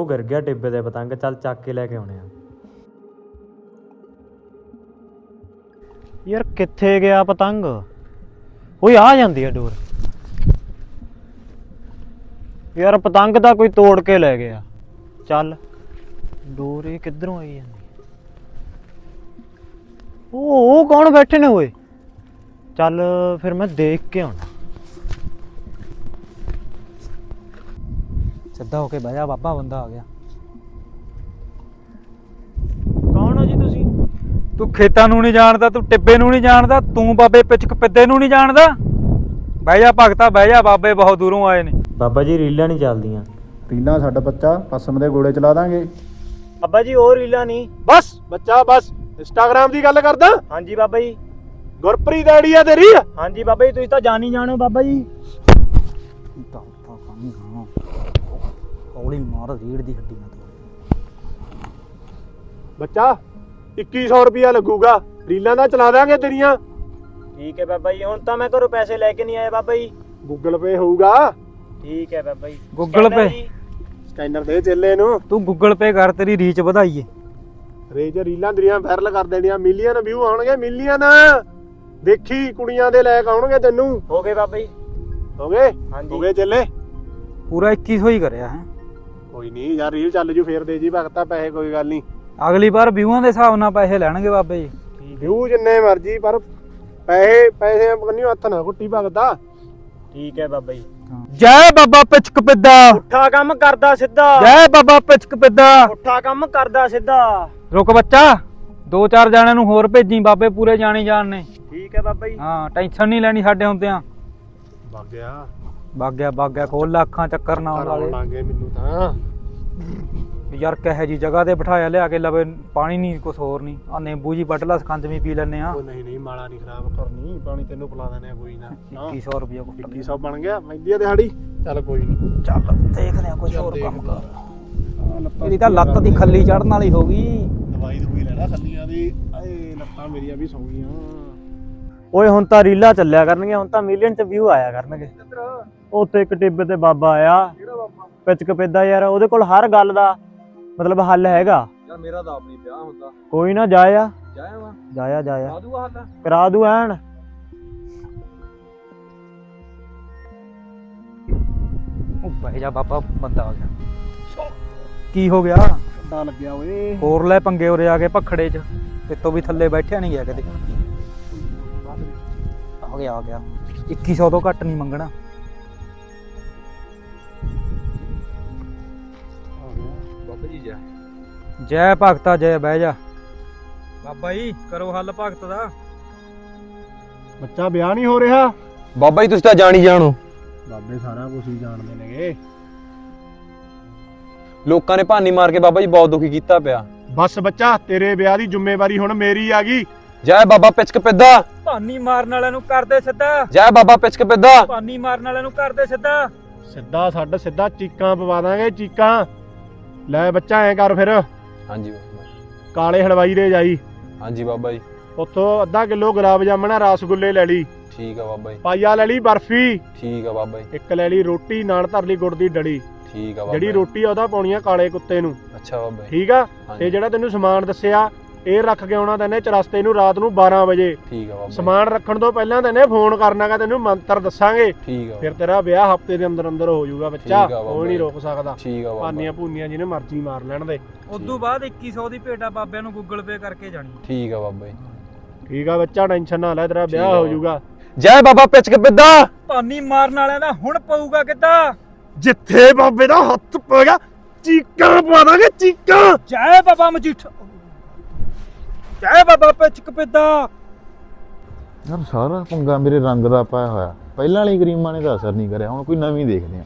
ਉਹ ਗਿਰ ਗਿਆ ਟਿੱਬੇ ਦੇ ਪਤੰਗ, ਚੱਲ ਚੱਕ ਕੇ ਲੈ ਕੇ ਆਉਣੇ ਆ। ਯਾਰ ਕਿੱਥੇ ਗਿਆ ਪਤੰਗ? ਓਏ, ਆ ਜਾਂਦੀ ਆ ਡੋਰ। ਯਾਰ ਪਤੰਗ ਤਾਂ ਕੋਈ ਤੋੜ ਕੇ ਲੈ ਗਿਆ। ਚੱਲ, ਡੋਰ ਇਹ ਕਿੱਧਰੋਂ ਆਈ ਜਾਂਦੀ ਉਹ ਉਹ ਕੌਣ ਬੈਠੇ ਨੇ ਓਏ? ਚੱਲ, ਫਿਰ ਮੈਂ ਦੇਖ ਕੇ ਆਉਣਾ। ਸਿੱਧਾ ਹੋ ਕੇ ਬਹਿ ਜਾ ਬਾਬਾ ਬੰਦਾ ਆ ਗਿਆ। ਕੌਣ ਹੋ ਜੀ ਤੁਸੀਂ? ਤੂੰ ਖੇਤਾਂ ਨੂੰ ਨਹੀਂ ਜਾਣਦਾ ਤੂੰ ਟਿੱਬੇ ਨੂੰ ਨਹੀਂ ਜਾਣਦਾ ਤੂੰ ਬਾਬੇ ਪਿਚਕ ਪਿੱਦੇ ਨੂੰ ਨਹੀਂ ਜਾਣਦਾ? ਬਹਿ ਜਾ ਭਗਤਾ ਬਹਿ ਜਾ ਬਾਬੇ ਬਹੁਤ ਦੂਰੋਂ ਆਏ ਨੇ। ਬਾਬਾ ਜੀ ਰੀਲਾਂ ਨਹੀਂ ਚੱਲਦੀਆਂ। ਰੀਲਾਂ ਸਾਡਾ ਬੱਚਾ ਪਸਮ ਦੇ ਗੋਲੇ ਚਲਾ ਦਾਂਗੇ। ਬਾਬਾ ਜੀ ਉਹ ਰੀਲਾਂ ਨਹੀਂ। ਬਸ। ਬੱਚਾ ਬਸ। ਇੰਸਟਾਗ੍ਰਾਮ ਦੀ ਗੱਲ ਕਰਦਾ? ਹਾਂਜੀ ਬਾਬਾ ਜੀ। ਗੁਰਪ੍ਰੀਤ ਆਈਡੀ ਆ ਤੇਰੀ? ਹਾਂਜੀ ਬਾਬਾ ਜੀ ਤੁਸੀਂ ਤਾਂ ਜਾਣ ਹੀ ਜਾਣੋ ਬਾਬਾ ਜੀ। ਹੌਲੀ ਮਾਰ ਰੀੜ ਦੀ ਹੱਡੀ ਨਾਲ ਬੱਚਾ 2100 ਰੁਪਿਆ ਲੱਗੂਗਾ। ਰੀਲਾਂ ਦਾ ਚਲਾ ਦਾਂਗੇ ਤੇਰੀਆਂ। ਠੀਕ ਹੈ ਬਾਬਾ ਜੀ ਹੁਣ ਤਾਂ ਮੈਂ ਘਰੋਂ ਪੈਸੇ ਲੈ ਕੇ ਨਹੀਂ ਆਇਆ ਬਾਬਾ ਜੀ। ਗੂਗਲ ਪੇ ਹੋਊਗਾ। ਠੀਕ ਹੈ Baba ji. Google Scanner Pay? ਜੀ। ਸਕੈਨਰ ਦੇ ਚੇਲੇ ਨੂੰ। ਤੂੰ ਗੂਗਲ ਪੇ ਕਰ ਤੇਰੀ ਰੀਚ ਵਧਾਈਏ। ਰੇਜ ਰੀਲਾਂ ਤੇਰੀਆਂ ਵਾਇਰਲ ਕਰ ਦੇਣੀਆਂ। ਮਿਲੀਅਨ ਵਿਊ ਆਉਣਗੇ ਮਿਲੀਅਨ। ਦੇਖੀ ਕੁੜੀਆਂ ਦੇ ਲਾਇਕ ਆਉਣਗੇ ਤੈਨੂੰ। ਹੋ ਗਏ ਬਾਬਾ ਜੀ। ਹੋਗੇ ਹਾਂਜੀ। ਹੋਗੇ ਚੱਲੇ? ਪੂਰਾ 2100 ਹੀ ਕਰਿਆ ਹੈ। ਕੋਈ ਨਹੀਂ ਯਾਰ ਰੀਲ ਚੱਲ ਜੂ ਫੇਰ ਦੇ ਜੀ ਭਗਤਾ ਪੈਸੇ ਕੋਈ ਗੱਲ ਨਹੀਂ ਅਗਲੀ ਵਾਰ ਵਿਊਆਂ ਦੇ ਹਿਸਾਬ ਨਾਲ ਪੈਸੇ ਲੈਣਗੇ ਬਾਬੇ ਜੀ। ਵਿਊ ਜਿੰਨੇ ਮਰਜ਼ੀ ਪਰ ਪੈਸੇ ਪੈਸੇ ਕੰਨੀ ਹੱਥ ਨਾ ਕੁੱਟੀ ਭਗਤਾ ਠੀਕ ਹੈ ਬਾਬਾ ਜੀ। ਜੈ ਬਾਬਾ ਪਿਚਕ ਪਿੱਦਾ। ਪੁੱਠਾ ਕੰਮ ਕਰਦਾ ਸਿੱਧਾ। ਜੈ ਬਾਬਾ ਪਿਚਕ ਪਿੱਦਾ। ਪੁੱਠਾ ਕੰਮ ਕਰਦਾ ਸਿੱਧਾ। ਰੁਕ ਬੱਚਾ ਦੋ ਚਾਰ ਜਾਣਿਆਂ ਨੂੰ ਹੋਰ ਭੇਜੀ ਬਾਬੇ ਪੂਰੇ ਜਾਣੀ ਜਾਣ ਨੇ। ਠੀਕ ਹੈ ਬਾਬਾ ਜੀ। ਹਾਂ ਟੈਨਸ਼ਨ ਨਹੀਂ ਲੈਣੀ ਸਾਡੇ ਹੁੰਦਿਆਂ। ਵਗ ਗਿਆ। ਵਗ ਗਿਆ ਵਗ ਗਿਆ ਖੋਲ ਲਾ ਅੱਖਾਂ ਚੱਕਰ ਨਾ ਆਉਣ ਵਾਲੇ। ਲਾਂਗੇ ਮੈਨੂੰ ਤਾਂ। ਯਾਰ ਕਹੇ ਜੀ ਜਗ੍ਹਾ ਤੇ ਬਿਠਾਇਆ ਲਿਆ ਕੇ ਲਵੇ ਪਾਣੀ ਨਹੀਂ ਕੁਛ ਹੋਰ ਨਹੀਂ ਆ ਨਿੰਬੂ ਜੀ ਵੱਢ ਲਾ ਸਕੰਜਵੀ ਪੀ ਲੈਨੇ ਆ ਉਹ ਨਹੀਂ ਨਹੀਂ ਮਾਲਾ ਨਹੀਂ ਖਰਾਬ ਕਰਨੀ ਪਾਣੀ ਤੈਨੂੰ ਪਿਲਾ ਦੇਣੇ ਆ ਕੋਈ ਨਾ। ਨਾ 2100 ਰੁਪਏ ਕੋ 2100 ਬਣ ਗਿਆ ਮਹਿੰਦੀ ਆ ਦਿਹਾੜੀ। ਚੱਲ ਕੋਈ ਨਹੀਂ ਚੱਲ ਦੇਖਦੇ ਆ ਕੁਝ ਹੋਰ ਕੰਮ ਕਰ। ਇਹਦੀ ਤਾਂ ਲੱਤ ਦੀ ਖੱਲੀ ਚੜਨ ਵਾਲੀ ਹੋ ਗਈ। ਦਵਾਈ ਦਵਾਈ ਲੈਣਾ ਖੱਲੀਆਂ ਦੀ। ਏ ਲੱਤਾਂ ਮੇਰੀਆਂ ਵੀ ਸੌਂ ਗਈਆਂ। ਓਏ ਹੁਣ ਤਾਂ ਰੀਲਾਂ ਚੱਲਿਆ ਕਰਨਗੀਆਂ ਹੁਣ ਤਾਂ ਮਿਲੀਅਨ ਚ ਵਿਊ ਆਇਆ ਕਰਨਗੇ। ਉੱਥੇ ਇੱਕ ਟਿੱਬੇ ਤੇ ਬਾਬਾ ਆਇਆ। ਕਿਹੜਾ ਬਾਬਾ? ਪਿਚਕ ਪਿੱਦਾ ਯਾਰ ਉਹਦੇ ਕੋਲ ਹਰ ਗੱਲ ਦਾ ਮਤਲਬ ਹੱਲ ਹੈਗਾ। ਯਾਰ ਮੇਰਾ ਤਾਂ ਆਪਣੀ ਵਿਆਹ ਹੁੰਦਾ। ਕੋਈ ਨਾ ਜਾਇਆ। ਜਾਇਆ ਵਾ? ਜਾਇਆ ਜਾਇਆ। ਸਾਧੂਆ ਹੱਲ? ਕਰਾ ਦੂ ਐਨ। ਉਹ ਬਹਿ ਜਾ ਬਾਬਾ ਬੰਦਾ ਆ ਗਿਆ। ਕੀ ਹੋ ਗਿਆ? ਡਾ ਲੱਗਿਆ ਓਏ। ਹੋਰ ਲੈ ਪੰਗੇ ਉਰੇ ਆ ਕੇ ਪਖੜੇ 'ਚ। ਤੇਤੋਂ ਵੀ ਥੱਲੇ ਬੈਠਿਆ ਨਹੀਂ ਗਿਆ ਕਦੇ। ਆ ਗਿਆ ਆ ਗਿਆ। 2100 ਤੋਂ ਘੱਟ ਨਹੀਂ ਮੰਗਣਾ। ਬਾਬਾ ਜੀ ਜੈ। ਜੈ ਭਗਤਾ ਜੈ ਬਹਿ ਜਾ। ਬਾਬਾ ਜੀ ਕਰੋ ਹੱਲ ਭਗਤ ਦਾ। ਬੱਚਾ ਵਿਆਹ ਨਹੀਂ ਹੋ ਰਿਹਾ? ਬਾਬਾ ਜੀ ਤੁਸੀਂ ਤਾਂ ਜਾਣੀ ਜਾਣੋ। ਬਾਬੇ ਸਾਰਾ ਕੁਝ ਹੀ ਜਾਣਦੇ ਨੇਗੇ। ਲੋਕਾਂ ਨੇ ਭਾਨੀ ਮਾਰ ਕੇ ਬਾਬਾ ਜੀ ਬਹੁਤ ਦੁਖੀ ਕੀਤਾ ਪਿਆ। ਬਸ ਬੱਚਾ ਤੇਰੇ ਵਿਆਹ ਦੀ ਜ਼ਿੰਮੇਵਾਰੀ ਹੁਣ ਮੇਰੀ ਆ ਗਈ। ਜੈ ਬਾਬਾ ਪਿਚਕ ਪਿੱਦਾ। ਭਾਨੀ ਮਾਰਨ ਵਾਲਿਆਂ ਨੂੰ ਕਰਦੇ ਸਿੱਧਾ। ਜੈ ਬਾਬਾ ਪਿਚਕ ਪਿੱਦਾ। ਭਾਨੀ ਮਾਰਨ ਵਾਲਿਆਂ ਨੂੰ ਕਰਦੇ ਸਿੱਧਾ। ਸਿੱਧਾ ਛੱਡ ਸਿੱਧਾ ਚੀਕਾਂ ਪਵਾ ਦਾਂਗੇ ਚੀਕਾਂ। ਲੈ ਬੱਚਾ ਐ ਕਰ ਫਿਰ। ਹਾਂਜੀ ਬਾਬਾ ਕਾਲੇ ਹਲਵਾਈ ਦੇ ਜਾਈ। ਹਾਂਜੀ ਬਾਬਾ ਜੀ। ਉੱਥੋਂ ਅੱਧਾ ਕਿਲੋ ਗੁਲਾਬ ਜਾਮਣਾ ਰਸਗੁੱਲੇ ਲੈ ਲਈ। ਠੀਕ ਆ ਬਾਬਾ ਜੀ। ਪਾਈਆ ਲੈ ਲਈ ਬਰਫੀ। ਠੀਕ ਆ ਬਾਬਾ ਜੀ। ਇੱਕ ਲੈ ਲਈ ਰੋਟੀ ਨਾਲ ਧਰ ਲਈ ਗੁੜ ਦੀ ਡੜੀ ਠੀਕ ਆ ਬਾਬਾ ਜਿਹੜੀ। ਰੋਟੀ ਆ ਉਹਦਾ ਪਾਉਣੀ ਆ ਕਾਲੇ ਕੁੱਤੇ ਨੂੰ। ਅੱਛਾ ਬਾਬਾ ਜੀ। ਠੀਕ ਆ? ਤੇ ਜਿਹੜਾ ਤੈਨੂੰ ਸਮਾਨ ਦੱਸਿਆ ਇਹ ਰੱਖ ਕੇ ਆਉਣਾ ਤੈਨੇ ਚਰਸਤੇ ਨੂੰ ਰਾਤ ਨੂੰ 12 ਵਜੇ। ਠੀਕ ਆ ਬਾਬਾ ਜੀ। ਸਮਾਨ ਰੱਖਣ ਤੋਂ ਪਹਿਲਾਂ ਤੈਨੇ ਫੋਨ ਕਰਨਾਗਾ ਤੈਨੂੰ ਮੰਤਰ ਦੱਸਾਂਗੇ। ਠੀਕ ਆ ਫਿਰ ਤੇਰਾ ਵਿਆਹ ਹਫ਼ਤੇ ਦੇ ਅੰਦਰ ਅੰਦਰ ਹੋ ਜਾਊਗਾ ਬੱਚਾ। ਠੀਕ ਆ ਬਾਬਾ ਕੋਈ ਨਹੀਂ ਜੀ। ਰੋਕ ਸਕਦਾ। ਠੀਕ ਆ ਬਾਬਾ। ਪਾਨੀਆਂ ਭੂਨੀਆਂ ਜਿਹਨੇ ਮਰਜ਼ੀ ਮਾਰ ਲੈਣ ਦੇ। ਉਦੋਂ ਬਾਅਦ 2100 ਦੀ ਭੇਟਾ ਬਾਬਿਆਂ ਨੂੰ ਗੂਗਲ ਪੇ ਕਰਕੇ ਜਾਣੀ। ਠੀਕ ਆ ਬਾਬਾ ਜੀ। ਠੀਕ ਆ ਬੱਚਾ ਟੈਨਸ਼ਨ ਨਾ ਲੈ ਤੇਰਾ ਵਿਆਹ ਹੋ। ਜਾਊਗਾ। ਜੈ ਬਾਬਾ ਪਿਚਕ ਪਿੱਦਾ। ਭਾਨੀ ਮਾਰਨ ਵਾਲਿਆਂ ਦਾ ਹੁਣ ਪਊਗਾ ਕਿੱਦਾਂ? ਜਿੱਥੇ ਬਾਬੇ ਦਾ ਹੱਥ ਪਏਗਾ ਚੀਕਾਂ ਦਾਂਗੇ ਚੀਕਾਂ। ਜੈ ਬਾਬਾ ਮਜੀਠ। ਜੈ ਬਾਬਾ ਪਿਚਕ ਪਿੱਦਾ। ਯਾਰ ਸਾਰਾ ਪੰਗਾ ਮੇਰੇ ਰੰਗ ਦਾ ਪਾਇਆ ਹੋਇਆ। ਪਹਿਲਾਂ ਵਾਲੀ ਕਰੀਮਾਂ ਨੇ ਤਾਂ ਅਸਰ ਨਹੀਂ ਕਰਿਆ ਹੁਣ ਕੋਈ ਨਵੀਂ ਦੇਖਦੇ ਆ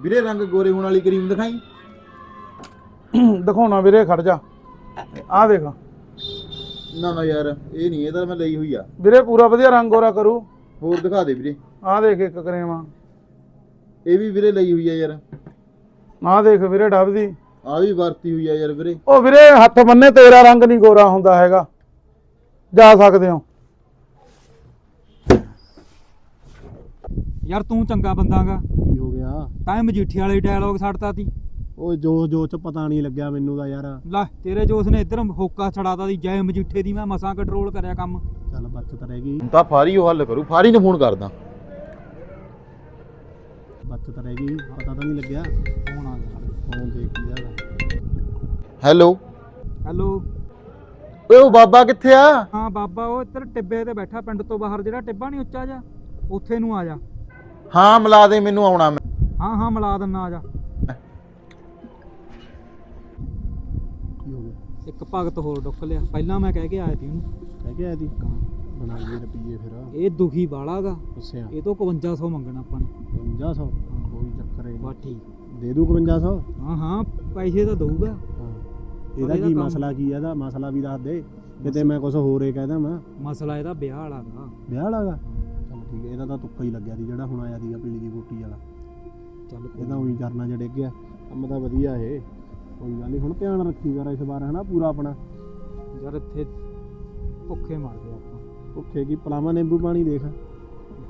ਵੀਰੇ ਰੰਗ ਗੋਰੇ ਹੋਣ ਵਾਲੀ ਕਰੀਮ ਦਿਖਾਈ? ਦਿਖਾਉਣਾ ਵੀਰੇ ਖੜ ਜਾ। ਆ ਦੇਖ। ਨਾ ਨਾ ਯਾਰ ਇਹ ਨਹੀਂ ਇਹ ਤਾਂ ਮੈਂ ਲਈ ਹੋਈ ਆ। ਵੀਰੇ ਪੂਰਾ ਵਧੀਆ ਰੰਗ ਗੋਰਾ ਕਰੂ। ਹੋਰ ਦਿਖਾ ਦੇ ਵੀਰੇ। ਆ ਦੇਖ ਇੱਕ ਕਰੇਵਾ ਇਹ ਵੀ ਵੀਰੇ ਲਈ ਹੋਈ ਆ ਯਾਰ। ਆ ਦੇਖ ਵੀਰੇ ਡੱਬ ਦੀ। ਆ ਵੀ ਵਰਤੀ ਹੋਈ ਆ ਯਾਰ ਵੀਰੇ। ਉਹ ਵੀਰੇ ਹੱਥ ਬੰਨੇ ਤੇਰਾ ਰੰਗ ਨਹੀਂ ਗੋਰਾ ਹੁੰਦਾ ਹੈਗਾ। ਜਾ ਸਕਦੇ ਹੋ। ਯਾਰ ਤੂੰ ਚੰਗਾ ਬੰਦਾਗਾ ਕੀ ਹੋ ਗਿਆ? ਤਾਂ ਇਹ ਮਜੀਠੀ ਵਾਲੇ ਡਾਇਲੌਗ ਛੱਡਤਾ ਤੀ। ਓਏ ਜੋ ਜੋ ਚ ਪਤਾ ਨਹੀਂ ਲੱਗਿਆ ਮੈਨੂੰ ਦਾ ਯਾਰ। ਲੈ ਤੇਰੇ ਜੋਸ ਨੇ ਇੱਧਰ ਹੋਕਾ ਛੜਾਤਾ ਦੀ ਜੈ ਮਜੀਠੇ ਦੀ ਮੈਂ ਮਸਾਂ ਕੰਟਰੋਲ ਕਰਿਆ ਕੰਮ। ਚੱਲ ਬਚਤ ਰਹਿ ਗਈ। ਹੁਣ ਤਾਂ ਫਾਰੀ ਉਹ ਹੱਲ ਕਰੂ ਫਾਰੀ ਨੂੰ ਫੋਨ ਕਰਦਾ। ਬਚਤ ਰਹਿ ਗਈ ਪਤਾ ਤਾਂ ਨਹੀਂ ਲੱਗਿਆ। ਹੈਲੋ। ਹੈਲੋ। ਓਏ ਉਹ ਬਾਬਾ ਕਿੱਥੇ ਆ? ਹਾਂ ਬਾਬਾ ਉਹ ਇੱਧਰ ਟਿੱਬੇ ਤੇ ਬੈਠਾ ਪਿੰਡ ਤੋਂ ਬਾਹਰ ਜਿਹੜਾ ਟਿੱਬਾ ਨਹੀਂ ਉੱਚਾ ਜਾ ਉੱਥੇ ਨੂੰ ਆ ਜਾ। ਹਾਂ ਮਿਲਾ ਦੇ ਮੈਨੂੰ ਆਉਣਾ ਮੈਂ। ਹਾਂ ਹਾਂ ਮਿਲਾ ਦਿੰਨਾ ਆ ਜਾ। ਕੀ ਇੱਕ ਭਗਤ ਹੋਰ ਡੁੱਕ ਲਿਆ। ਪਹਿਲਾਂ ਮੈਂ ਕਹਿ ਕੇ ਆਇਆ ਸੀ ਉਹਨੂੰ। ਕਹਿ ਗਿਆ ਇਹਦੀ ਬਣਾਈਏ ਰੁਪਈਏ ਫਿਰ। ਇਹ ਦੁਖੀ ਬਾਲਾਗਾ ਅੱਛਾ ਇਹ ਤੋਂ 5500 ਮੰਗਣਾ ਆਪਾਂ ਨੇ। 5500 ਕੋਈ ਚੱਕਰ ਹੀ ਬਾ ਨਹੀਂ ਠੀਕ। ਦੇ ਦੂ 5500 ਹਾਂ ਹਾਂ ਪੈਸੇ ਤਾਂ ਦਊਗਾ। ਇਹਦਾ ਕੀ ਮਸਲਾ ਕੀ ਹੈ ਇਹਦਾ? ਮਸਲਾ ਵੀ ਦੱਸ ਦੇ। ਕਿਤੇ ਮੈਂ ਕੁਝ ਹੋਰ ਹੀ ਕਹਿਦਾ ਮੈਂ ਮਸਲਾ ਇਹਦਾ ਵਿਆਹ ਵਾਲਾ ਗਾ ਵਿਆਹ ਵਾਲਾਗਾ ਚਲ ਠੀਕ ਹੈ ਇਹਦਾ ਤਾਂ ਤੁੱਕਾ ਹੀ ਲੱਗਿਆ ਸੀ ਜਿਹੜਾ ਹੁਣ ਆਇਆ ਸੀਗਾ ਪੀਲੀ ਦੀ ਬੂਟੀ ਵਾਲਾ। ਚੱਲ ਇਹਦਾ ਉਹੀ ਕਰਨਾ ਜਿਹੜਾ ਗਿਆ। ਕੰਮ ਤਾਂ ਵਧੀਆ ਇਹ। ਕੋਈ ਗੱਲ ਨਹੀਂ ਹੁਣ ਧਿਆਨ ਰੱਖੀ ਕਰ ਇਸ ਵਾਰ ਹਨਾ ਪੂਰਾ ਆਪਣਾ। ਯਾਰ ਇੱਥੇ ਭੁੱਖੇ ਮਰਦੇ ਆਪਾਂ। ਭੁੱਖੇ ਕੀ ਪਲਾਵਾ ਨਿੰਬੂ ਪਾਣੀ ਦੇਖ।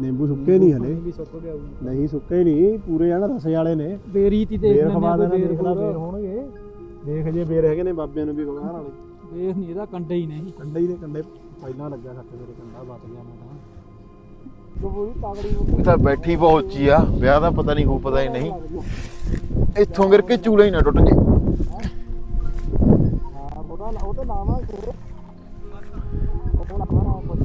ਨਿੰਬੂ ਸੁੱਕੇ ਨਹੀਂ ਹਲੇ। ਵੀ ਸੁੱਕ ਗਿਆ ਹੋਊ। ਨਹੀਂ ਸੁੱਕੇ ਨਹੀਂ ਪੂਰੇ ਆ ਨਾ ਰਸੇ ਵਾਲੇ ਨੇ। ਬੇਰੀਤੀ ਦੇਖ ਬੇਰ ਖਵਾ ਬੇਰ ਦੇਖ ਲਾ ਬੇਰ ਬੂਰ। ਹੋਣਗੇ। ਦੇਖ ਜੇ ਬੇਰ ਹੈਗੇ ਨੇ ਬਾਬਿਆਂ ਨੂੰ ਵੀ ਖਵਾਰ ਵਾਲੇ। ਬੇਰ ਨਹੀਂ ਇਹਦਾ ਕੰਡੇ ਹੀ ਨਹੀਂ। ਕੰਡੇ ਹੀ ਨੇ ਕੰਡੇ ਪਹਿਲਾਂ ਲੱਗਿਆ ਸੱਟ ਮੇਰੇ ਕੰਡਾ ਬਚ ਗਿਆ ਮੈਂ ਤਾਂ। ਇਹ ਤਾਂ ਬੈਠੀ ਪਹੁੰਚੀ ਆ ਵਿਆਹ ਦਾ ਪਤਾ ਨਹੀਂ ਹੋ ਪਤਾ ਹੀ ਨਹੀਂ। ਇੱਥੋਂ ਗਿਰ ਕੇ ਚੂਲੇ ਹੀ ਨਾ ਟੁੱਟ ਜੇ। ਹਾਂ ਉਹਦਾ ਉਹ ਤੇ ਲਾਵਾਂਗੇ ਉਹ ਲਾਵਾਂਗੇ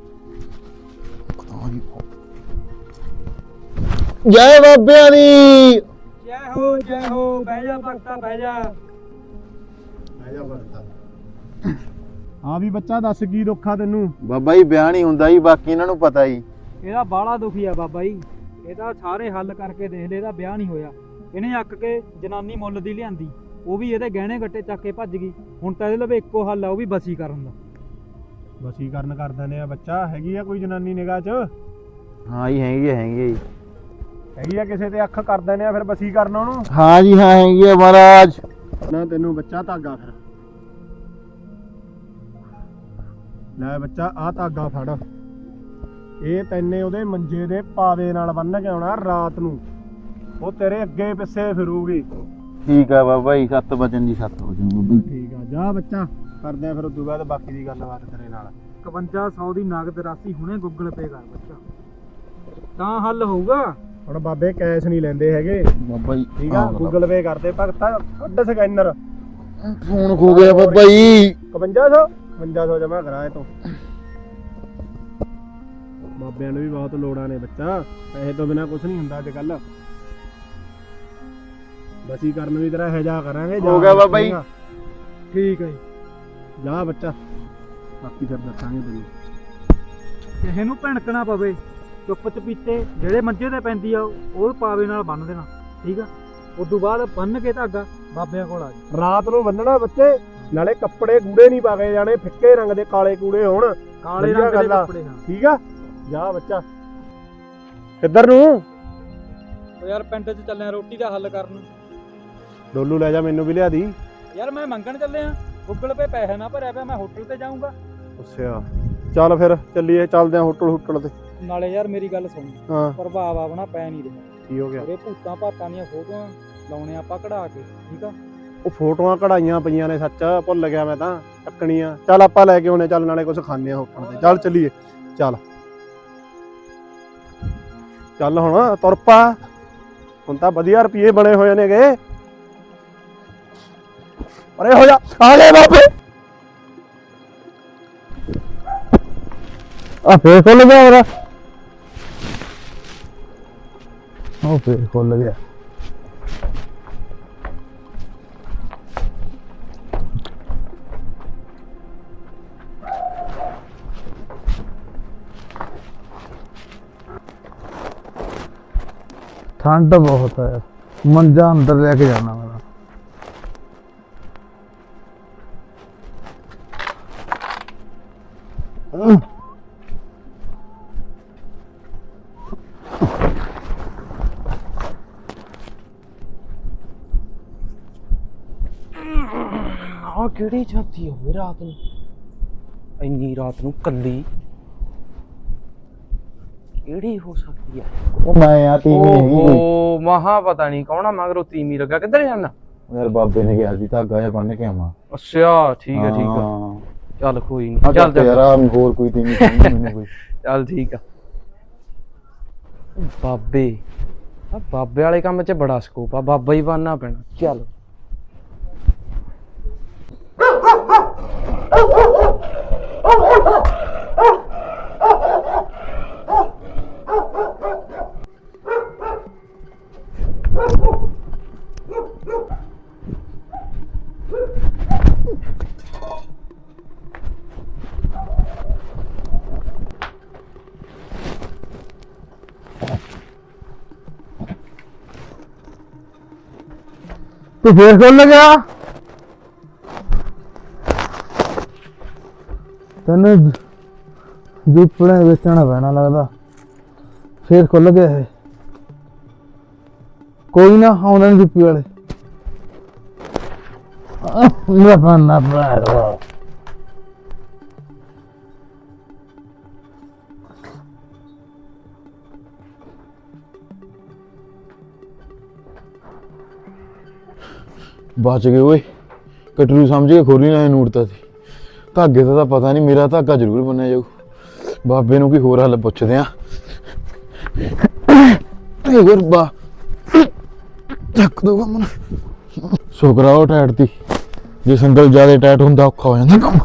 ਜੈ ਬਾਬਿਆਂ ਦੀ। ਜੈ ਹੋ ਜੈ ਹੋ ਬਹਿ ਜਾ ਭਗਤਾ ਬਹਿ ਜਾ। ਹਾਂ ਵੀ ਬੱਚਾ ਦੱਸ ਕੀ ਦੁੱਖ ਆ ਤੈਨੂੰ? ਬਾਬਾ ਜੀ ਵਿਆਹ ਨਹੀਂ ਹੁੰਦਾ ਜੀ ਬਾਕੀ ਇਹਨਾਂ ਨੂੰ ਪਤਾ ਹੀ ਇਹਦਾ ਬਾਲਾ ਦੁਖੀ ਆ ਬਾਬਾ ਜੀ। ਇਹਦਾ ਸਾਰੇ ਹੱਲ ਕਰਕੇ ਦੇਖ ਲੈ ਇਹਦਾ ਵਿਆਹ ਨਹੀਂ ਹੋਇਆ। ਇਹਨੇ ਅੱਕ ਕੇ ਜਨਾਨੀ ਮੁੱਲ ਦੀ ਲਿਆਂਦੀ। ਉਹ ਵੀ ਇਹਦੇ ਗਹਿਣੇ ਗੱਟੇ ਚੱਕ ਕੇ ਭੱਜ ਗਈ। ਹੁਣ ਤਾਂ ਇਹਦੇ ਲਵੇ ਇੱਕੋ ਹੱਲ ਆ ਉਹ ਵੀ ਬਸੀ ਕਰਨ ਦਾ। ਵਸੀਕਰਨ ਕਰ ਦਿੰਦੇ ਆ ਬੱਚਾ। ਹੈਗੀ ਆ ਕੋਈ ਜਨਾਨੀ ਨਿਗਾਹ 'ਚ? ਹਾਂ ਜੀ ਹੈਗੀ ਆ, ਹੈਗੀ ਆ ਜੀ। ਹੈਗੀ ਆ ਕਿਸੇ ਤੇ ਅੱਖ ਕਰ ਦਿੰਦੇ ਆ ਫਿਰ ਵਸੀਕਰਨ ਉਹਨੂੰ? ਹਾਂ ਜੀ ਹਾਂ ਹੈਗੀ ਆ ਮਹਾਰਾਜ। ਨਾ ਤੈਨੂੰ ਬੱਚਾ ਧਾਗਾ ਫਿਰ। ਲੈ ਬੱਚਾ ਆ ਧਾਗਾ ਫੜ। ਇਹ ਤੈਨੇ ਉਹਦੇ ਮੰਜੇ ਦੇ ਪਾਵੇ ਨਾਲ ਬੰਨ ਕੇ ਆਉਣਾ ਰਾਤ ਨੂੰ। ਉਹ ਤੇਰੇ ਅੱਗੇ ਪਿੱਛੇ ਫਿਰੂਗੀ। ਠੀਕ ਆ ਬਾਬਾ ਜੀ 7 ਵਜਨ ਦੀ 7 ਵਜਨ ਬਾਬਾ ਜੀ। ਠੀਕ ਆ ਜਾ ਬੱਚਾ। ਕਰਦੇ ਆ ਫਿਰ ਉਦੋਂ ਬਾਅਦ ਬਾਕੀ ਦੀ ਗੱਲਬਾਤ ਤੇਰੇ ਨਾਲ। 5100 ਦੀ ਨਗਦ ਰਾਸ਼ੀ ਹੁਣੇ ਗੂਗਲ ਪੇ ਕਰ ਬੱਚਾ। ਤਾਂ ਹੱਲ ਹੋਊਗਾ? ਹੁਣ ਬਾਬੇ ਕੈਸ਼ ਨਹੀਂ ਲੈਂਦੇ ਹੈਗੇ। ਬਾਬਾ ਜੀ ਠੀਕ ਆ ਗੂਗਲ ਪੇ ਕਰਦੇ ਭਗਤਾ ਕੱਢ ਸਕੈਨਰ ਫੋਨ ਖੋ ਗਿਆ ਬਾਬਾ ਜੀ। 5500 5500 ਜਮਾ ਕਰਾਏ ਤੋਂ। ਬਾਬਿਆਂ ਨੂੰ ਵੀ ਬਹੁਤ ਲੋੜਾਂ ਨੇ ਬੱਚਾ। ਪੈਸੇ ਤੋਂ ਬਿਨਾ ਕੁਝ ਨਹੀਂ ਹੁੰਦਾ ਅੱਜ ਕੱਲ ਬਸੀ ਕਰਨ ਵੀ ਤੇਰਾ ਹਜਾ ਕਰਾਂਗੇ ਹੋ ਗਿਆ ਬਾਬਾ ਜੀ। ਠੀਕ ਹੈ ਜੀ। ਜਾ ਬੱਚਾ। ਬਾਕੀ ਫਿਰ ਦੱਸਾਂਗੇ ਤੈਨੂੰ ਕਿਸੇ ਨੂੰ ਭਿਣਕਣਾ ਪਵੇ। ਚੁੱਪ ਚਪੀਤੇ ਜਿਹੜੇ ਮੰਜੇ ਤੇ ਪੈਂਦੀ ਆ ਉਹ ਪਾਵੇ ਨਾਲ ਬੰਨ ਦੇਣਾ ਠੀਕ ਆ? ਉਦੋਂ ਬਾਅਦ ਬੰਨ ਕੇ ਧਾਗਾ ਬਾਬਿਆਂ ਕੋਲ ਆ ਜਾ ਰਾਤ ਨੂੰ ਬੰਨਣਾ ਬੱਚੇ ਨਾਲੇ ਕੱਪੜੇ ਗੂੜੇ ਨਹੀਂ ਪਾਗੇ ਜਾਣੇ ਫਿੱਕੇ ਰੰਗ ਦੇ ਕਾਲੇ ਕੂੜੇ ਹੋਣ। ਕਾਲੇ ਰੰਗ ਦੇ। ਕੱਪੜੇ ਹਾਂ। ਠੀਕ ਆ? ਜਾ ਬੱਚਾ। ਕਿੱਧਰ ਨੂੰ? ਉਹ ਯਾਰ ਪਿੰਡ 'ਚ ਚੱਲੇ ਆ ਰੋਟੀ ਦਾ ਹੱਲ ਕਰਨ। ਡੋਲੂ ਲੈ ਜਾ ਮੈਨੂੰ ਵੀ ਲਿਆ ਦੀ ਯਾਰ ਮੈਂ ਮੰਗਣ ਚੱਲੇ ਆ ਗੂਗਲ ਪੇ ਪੈਸਾ ਨਾ ਭਰਿਆ ਪਿਆ ਮੈਂ ਹੋਟਲ ਤੇ ਜਾਊਂਗਾ। ਅੱਛਾ। ਚੱਲ ਫਿਰ ਚੱਲੀਏ ਚੱਲਦੇ ਆ ਹੋਟਲ ਹੋਟਲ ਤੇ। ਨਾਲੇ ਯਾਰ ਮੇਰੀ ਗੱਲ ਸੁਣ। ਹਾਂ। ਪ੍ਰਭਾਵ ਆਪਣਾ ਪੈ ਨਹੀਂ ਰਿਹਾ। ਕੀ ਹੋ ਗਿਆ? ਉਹਦੇ ਭੂਤਾਂ ਭਾਤਾਂ ਦੀਆਂ ਫੋਟੋਆਂ ਲਾਉਣੇ ਆਪਾਂ ਕਢਾ ਕੇ ਠੀਕ ਆ? ਉਹ ਫੋਟੋਆਂ ਕਢਾਈਆਂ ਪਈਆਂ ਨੇ ਸੱਚ ਭੁੱਲ ਗਿਆ ਮੈਂ ਤਾਂ ਟੱਕਣੀਆਂ ਚੱਲ ਆਪਾਂ ਲੈ ਕੇ ਆਉਣੇ ਚੱਲ ਨਾਲੇ ਕੁਝ ਖਾਣੇ ਆ ਹੋਟਲ ਤੇ। ਚੱਲ ਚੱਲੀਏ। ਚੱਲ। ਚੱਲ ਹੁਣ ਤੁਰ ਪਾ। ਹੁਣ ਤਾਂ ਵਧੀਆ ਰੁਪਏ ਬਣੇ ਹੋਏ ਨੇਗੇ। ਅਰੇ ਹੋ ਜਾ। ਆ ਗਏ ਬਾਬੇ। ਆ ਫੇਰ ਖੁੱਲ ਗਿਆ ਮੇਰਾ। ਉਹ ਫੇਰ ਖੁੱਲ ਗਿਆ ਠੰਡ ਬਹੁਤ ਹੈ ਮੰਜਾ ਅੰਦਰ ਲੈ ਕੇ ਜਾਣਾ ਮੇਰਾ ਆ ਕਿਹੜੀ ਜਾਂਦੀ ਹੋਵੇ ਰਾਤ ਨੂੰ? ਇੰਨੀ ਰਾਤ ਨੂੰ ਕੱਲੀ। ਕਿਹੜੀ ਹੋ ਸਕਦੀ ਹੈ ਉਹ ਮੈਂ ਆ ਤੀਵੀਂ ਹੈਗੀ ਕੋਈ ਓਹੋ ਮਹਾ ਪਤਾ ਨਹੀਂ ਕੌਣ ਮਗਰੋਂ ਤੀਮੀ ਲੱਗਾ। ਕਿੱਧਰ ਜਾਣਾ? ਯਾਰ ਬਾਬੇ ਨੇ ਕਿਹਾ ਸੀ ਧਾਗਾ ਜਿਹਾ ਬੰਨ ਕੇ ਆਵਾਂ। ਅੱਛਾ ਠੀਕ ਹੈ ਠੀਕ ਹੈ। ਚੱਲ ਕੋਈ ਨਹੀਂ ਚੱਲ ਚੱਲ। ਯਾਰ ਆਹ ਹੋਰ ਕੋਈ ਤੀਵੀਂ ਨਹੀਂ ਮੈਨੂੰ ਕੋਈ। ਚੱਲ ਠੀਕ ਆ। ਬਾਬੇ ਆ ਬਾਬੇ ਵਾਲੇ ਕੰਮ 'ਚ ਬੜਾ ਸਕੋਪ ਆ ਬਾਬਾ ਹੀ ਬਣਨਾ ਪੈਣਾ। ਚੱਲ। ਤੂੰ ਫੇਰ ਖੋਲ ਗਿਆ? ਤੈਨੂੰ ਜੁੱਪੜੇ ਵੇਚਣਾ ਪੈਣਾ ਲੱਗਦਾ। ਫੇਰ ਖੁੱਲ ਗਿਆ ਇਹ। ਕੋਈ ਨਾ, ਆਉਂਦੇ ਨੇ ਜੁੱਪੀ ਵਾਲੇ। ਮੇਰਾ ਬੰਨਾ ਭਰਾ ਬਚ ਗਏ ਓਏ। ਕਟਰੂ ਸਮਝ ਕੇ ਖੋਲੀ ਨਾ ਨੂੜਤਾ ਸੀ ਧਾਗੇ ਦਾ ਤਾਂ ਪਤਾ ਨਹੀਂ, ਮੇਰਾ ਧਾਗਾ ਜ਼ਰੂਰ ਬੰਨਿਆ ਜਾਊ। ਬਾਬੇ ਨੂੰ ਕੀ ਹੋਰ ਹੱਲ ਪੁੱਛਦੇ ਆ। ਇਹ ਗੁਰਬਾ, ਚੱਕ ਦੋ ਮਨ ਸ਼ੁਕਰਾ ਉਹ ਟੈਟ ਦੀ। ਜੇ ਸੰਗਲ ਜ਼ਿਆਦਾ ਟੈਟ ਹੁੰਦਾ, ਔਖਾ ਹੋ ਜਾਂਦਾ ਕੰਮ।